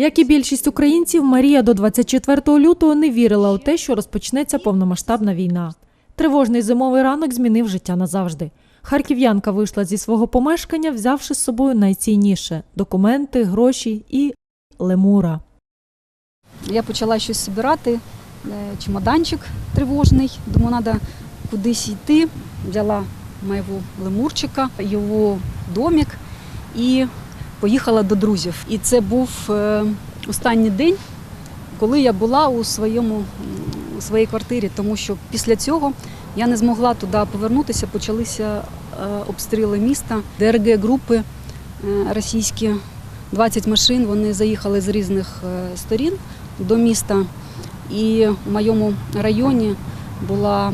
Як і більшість українців, Марія до 24 лютого не вірила у те, що розпочнеться повномасштабна війна. Тривожний зимовий ранок змінив життя назавжди. Харків'янка вийшла зі свого помешкання, взявши з собою найцінніше документи, гроші і лемура. Я почала щось збирати, е, чемоданчик тривожний, думаю, треба кудись йти. Взяла моєго лемурчика, його домик і поїхала до друзів. І це був е, останній день, коли я була у своєму у своїй квартирі, тому що після цього я не змогла туди повернутися. Почалися е, обстріли міста, ДРГ групи е, російські, 20 машин. Вони заїхали з різних сторін до міста. І в моєму районі була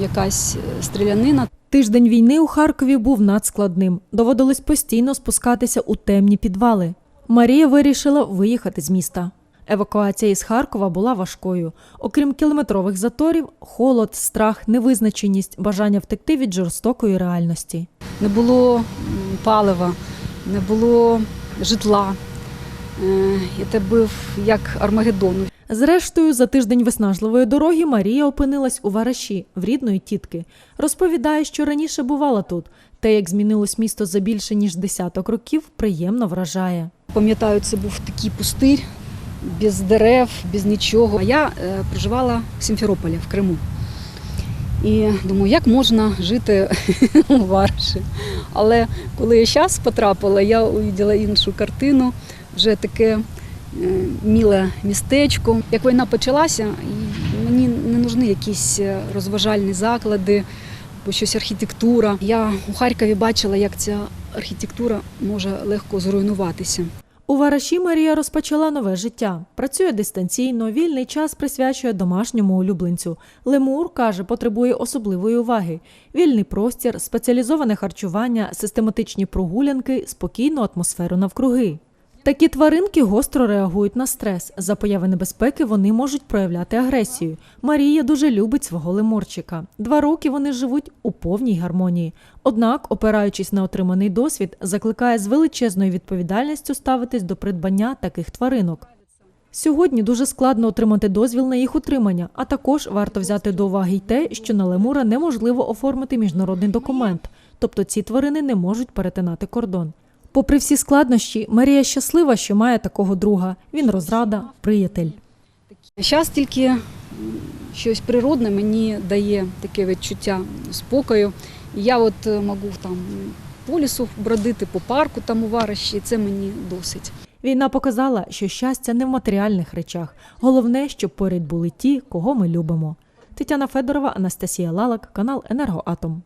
якась стрілянина. Тиждень війни у Харкові був надскладним. Доводилось постійно спускатися у темні підвали. Марія вирішила виїхати з міста. Евакуація із Харкова була важкою. Окрім кілометрових заторів, холод, страх, невизначеність, бажання втекти від жорстокої реальності. Не було палива, не було житла. Е, І це був як Армагеддон. Зрештою, за тиждень виснажливої дороги Марія опинилась у Вараші в рідної тітки. Розповідає, що раніше бувала тут. Те, як змінилось місто за більше ніж десяток років, приємно вражає. Пам'ятаю, це був такий пустир, без дерев, без нічого. А я е, проживала в Сімферополі, в Криму. І думаю, як можна жити у Варші. Але коли я зараз потрапила, я увиділа іншу картину, вже таке міле містечко. Як війна почалася, мені не нужні якісь е, розважальні заклади, бо щось архітектура. Я у Харкові бачила, як ця архітектура може легко зруйнуватися. У Вараші Марія розпочала нове життя. Працює дистанційно, вільний час присвячує домашньому улюбленцю. Лемур каже, потребує особливої уваги: вільний простір, спеціалізоване харчування, систематичні прогулянки, спокійну атмосферу навкруги. Такі тваринки гостро реагують на стрес. За появи небезпеки вони можуть проявляти агресію. Марія дуже любить свого лемурчика. Два роки вони живуть у повній гармонії. Однак, опираючись на отриманий досвід, закликає з величезною відповідальністю ставитись до придбання таких тваринок. Сьогодні дуже складно отримати дозвіл на їх утримання, а також варто взяти до уваги й те, що на лемура неможливо оформити міжнародний документ, тобто ці тварини не можуть перетинати кордон. Попри всі складнощі, Марія щаслива, що має такого друга. Він розрада, приятель. Зараз тільки щось природне мені дає таке відчуття спокою. Я от е, можу там по лісу бродити, по парку там у Варищі, і це мені досить. Війна показала, що щастя не в матеріальних речах. Головне, щоб поряд були ті, кого ми любимо. Тетяна Федорова, Анастасія Лалак, канал Енергоатом.